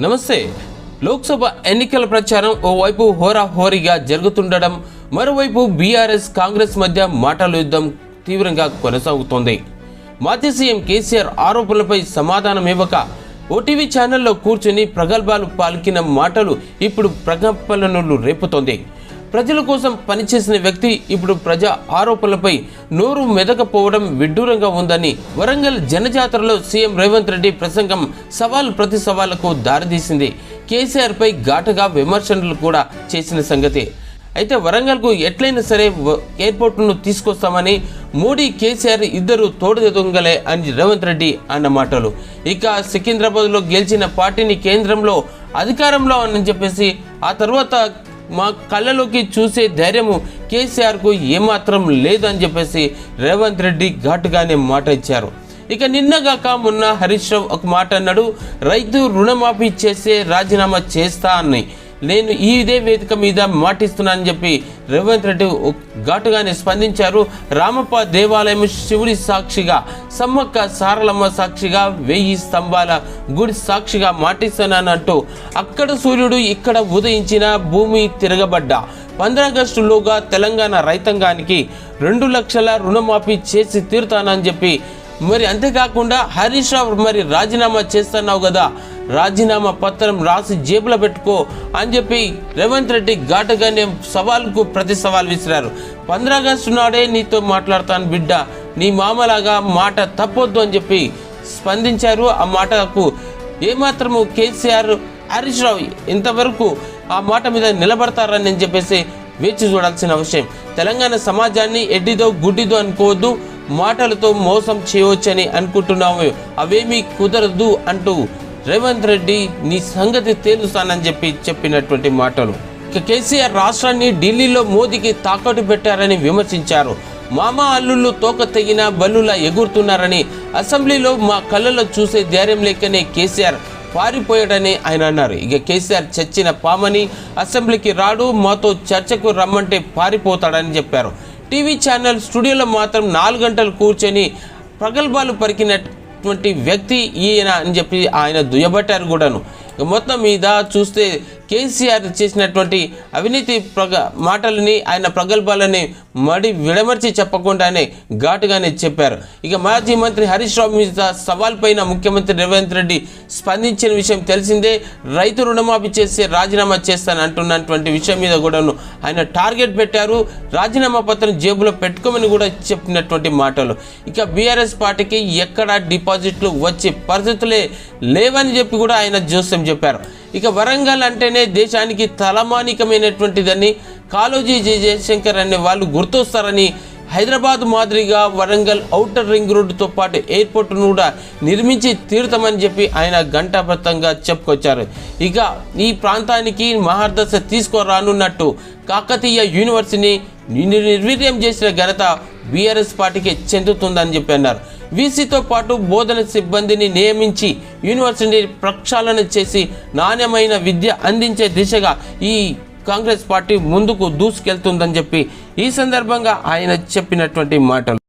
నమస్తే. లోక్సభ ఎన్నికల ప్రచారం ఓవైపు హోరాహోరీగా జరుగుతుండడం మరోవైపు బీఆర్ఎస్ కాంగ్రెస్ మధ్య మాటల యుద్ధం తీవ్రంగా కొనసాగుతోంది. మాజీ సీఎం కేసీఆర్ ఆరోపణలపై సమాధానం ఇవ్వక ఓటీవీ ఛానల్లో కూర్చుని ప్రగల్భాలు పాల్కిన మాటలు ఇప్పుడు ప్రకంపనలు రేపుతోంది. ప్రజల కోసం పనిచేసిన వ్యక్తి ఇప్పుడు ప్రజా ఆరోపణలపై నోరు మెదకపోవడం విడ్డూరంగా ఉందని వరంగల్ జనజాతరలో సీఎం రేవంత్ రెడ్డి ప్రసంగం సవాల్ ప్రతి సవాళ్ళకు దారితీసింది. కేసీఆర్పై ఘాటుగా విమర్శనలు కూడా చేసిన సంగతి. అయితే వరంగల్కు ఎట్లయినా సరే ఎయిర్పోర్ట్ను తీసుకొస్తామని మోడీ కేసీఆర్ ఇద్దరు తోడుదొంగలే అని రేవంత్ రెడ్డి అన్న మాటలు. ఇక సికింద్రాబాద్లో గెలిచిన పార్టీని కేంద్రంలో అధికారంలో అని చెప్పేసి ఆ తర్వాత మా కళ్ళలోకి చూసే ధైర్యము కేసీఆర్కు ఏమాత్రం లేదని చెప్పేసి రేవంత్ రెడ్డి ఘాటుగానే మాట ఇచ్చారు. ఇక నిన్నగాక మొన్న హరీష్ రావు ఒక మాట అన్నాడు రైతు రుణమాఫీ చేస్తే రాజీనామా చేస్తా అని. నేను ఈ ఇదే వేదిక మీద మాటిస్తున్నానని చెప్పి రేవంత్ రెడ్డి ఘాటుగానే స్పందించారు. రామప్ప దేవాలయం శివుడి సాక్షిగా సమ్మక్క సారలమ్మ సాక్షిగా వెయ్యి స్తంభాల గుడి సాక్షిగా మాటిస్తున్నానంటూ అక్కడ సూర్యుడు ఇక్కడ ఉదయించిన భూమి తిరగబడ్డా. పంద్రాగస్టులోగా తెలంగాణ రైతాంగానికి రెండు లక్షల రుణమాఫీ చేసి తీరుతానని చెప్పి మరి అంతేకాకుండా హరీష్ రావు మరి రాజీనామా చేస్తున్నావు కదా రాజీనామా పత్రం రాసి జేబులో పెట్టుకో అని చెప్పి రేవంత్ రెడ్డి ఘాటుగానే సవాల్కు ప్రతి సవాల్ విసిరారు. పంద్రాగస్టు నాడే నీతో మాట్లాడతాను బిడ్డ. నీ మామలాగా మాట తప్పొద్దు అని చెప్పి స్పందించారు. ఆ మాటకు ఏమాత్రము కేసీఆర్ హరీష్ రావు ఇంతవరకు ఆ మాట మీద నిలబడతారని నేను చెప్పేసి వేచి చూడాల్సిన విషయం తెలంగాణ సమాజాన్ని ఎడ్డిదో గుడ్డిదో అనుకోవద్దు. మాటలతో మోసం చేయవచ్చని అనుకుంటున్నాము. అవేమీ కుదరదు అంటూ రేవంత్ రెడ్డి నీ సంగతి తేలుస్తానని చెప్పి చెప్పినటువంటి మాటలు. ఇక కేసీఆర్ రాష్ట్రాన్ని ఢిల్లీలో మోదీకి తాకట్టు పెట్టారని విమర్శించారు. మామ అల్లుళ్ళు తోక తెగిన బల్లులా ఎగురుతున్నారని అసెంబ్లీలో మా కళ్ళలో చూసే ధైర్యం లేకనే కేసీఆర్ పారిపోయాడని ఆయన అన్నారు. ఇక కేసీఆర్ చచ్చిన పామని అసెంబ్లీకి రాడు మాతో చర్చకు రమ్మంటే పారిపోతాడని చెప్పారు. టీవీ ఛానల్ స్టూడియోలో మాత్రం నాలుగు గంటలు కూర్చొని ప్రగల్భాలు ఉన్నటువంటి వ్యక్తి ఈయన అని చెప్పి ఆయన దుయ్యబట్టారు కూడాను. మొత్తం మీద చూస్తే కేసీఆర్ చేసినటువంటి అవినీతి ప్రగ మాటలని ఆయన ప్రగల్భాలని మడి విడమర్చి చెప్పకుండానే ఘాటుగానే చెప్పారు. ఇక మాజీ మంత్రి హరీష్ రావు మీద సవాల్ పైన ముఖ్యమంత్రి రేవంత్ రెడ్డి స్పందించిన విషయం తెలిసిందే. రైతు రుణమాఫీ చేస్తే రాజీనామా చేస్తాను అంటున్నటువంటి విషయం మీద కూడాను ఆయన టార్గెట్ పెట్టారు. రాజీనామా పత్రం జేబులో పెట్టుకోమని కూడా చెప్పినటువంటి మాటలు. ఇక బీఆర్ఎస్ పార్టీకి ఎక్కడ డిపాజిట్లు వచ్చే పరిస్థితులే లేవని చెప్పి కూడా ఆయన జోస్యం చెప్పారు. ఇక వరంగల్ అంటేనే దేశానికి తలమానికమైనటువంటిదని కాళోజీ జయశంకర్ అనే వాళ్ళు గుర్తొస్తారని హైదరాబాద్ మాదిరిగా వరంగల్ ఔటర్ రింగ్ రోడ్డుతో పాటు ఎయిర్పోర్ట్ను కూడా నిర్మించి తీరుతామని చెప్పి ఆయన ఘంటాబద్ధంగా చెప్పుకొచ్చారు. ఇక ఈ ప్రాంతానికి మహర్దశ తీసుకురానున్నట్టు కాకతీయ యూనివర్సిటీని నిర్వీర్యం చేసిన ఘనత బీఆర్ఎస్ పార్టీకి చెందుతుందని చెప్పి అన్నారు. వీసీతో పాటు బోధన సిబ్బందిని నియమించి యూనివర్సిటీ ప్రక్షాళన చేసి నాణ్యమైన విద్య అందించే దిశగా ఈ కాంగ్రెస్ పార్టీ ముందుకు దూసుకెళ్తుందని చెప్పి ఈ సందర్భంగా ఆయన చెప్పినటువంటి మాటలు.